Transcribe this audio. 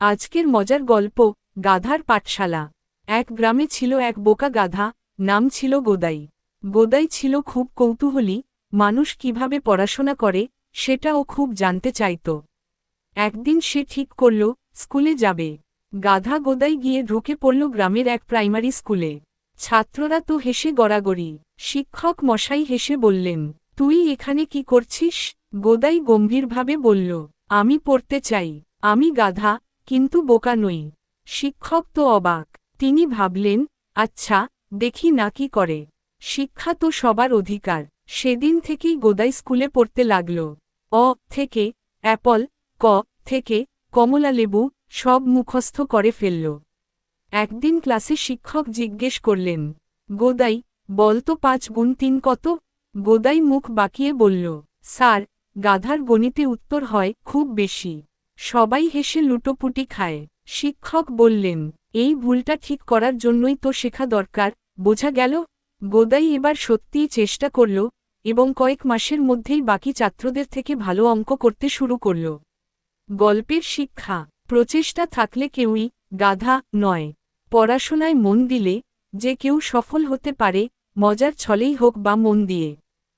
আজকের মজার গল্প, গাধার পাঠশালা। এক গ্রামে ছিল এক বোকা গাধা, নাম ছিল গোদাই। গোদাই ছিল খুব কৌতূহলী, মানুষ কীভাবে পড়াশোনা করে সেটা ও খুব জানতে চাইত। একদিন সে ঠিক করল, স্কুলে যাবে। গাধা গোদাই গিয়ে ঢুকে পড়ল গ্রামের এক প্রাইমারি স্কুলে। ছাত্ররা তো হেসে গড়াগড়ি। শিক্ষক মশাই হেসে বললেন, তুই এখানে কি করছিস? গোদাই গম্ভীরভাবে বলল, আমি পড়তে চাই। আমি গাধা কিন্তু বোকা নই। শিক্ষক তো অবাক। তিনি ভাবলেন আচ্ছা দেখি না কি করে। শিক্ষা তো সবার অধিকার। সেদিন থেকেই গোদাই স্কুলে পড়তে লাগল। অ থেকে, অ্যাপল, ক থেকে, কমলা লেবু সব মুখস্থ করে ফেলল। একদিন ক্লাসে শিক্ষক জিজ্ঞেস করলেন, গোদাই, বল তো পাঁচ গুণ তিন কত? গোদাই মুখ বাঁকিয়ে বলল, স্যার, গাধার গণিতে উত্তর হয় খুব বেশি। সবাই হেসে লুটোপুটি খায়। শিক্ষক বললেন, এই ভুলটা ঠিক করার জন্যই তো শেখা দরকার। বোঝা গেল, গোদাই এবার সত্যিই চেষ্টা করল এবং কয়েক মাসের মধ্যেই বাকি ছাত্রদের থেকে ভালো অঙ্ক করতে শুরু করল। গল্পের শিক্ষা, প্রচেষ্টা থাকলে কেউই গাধা নয়। পড়াশোনায় মন দিলে যে কেউ সফল হতে পারে, মজার ছলেই হোক বা মন দিয়ে।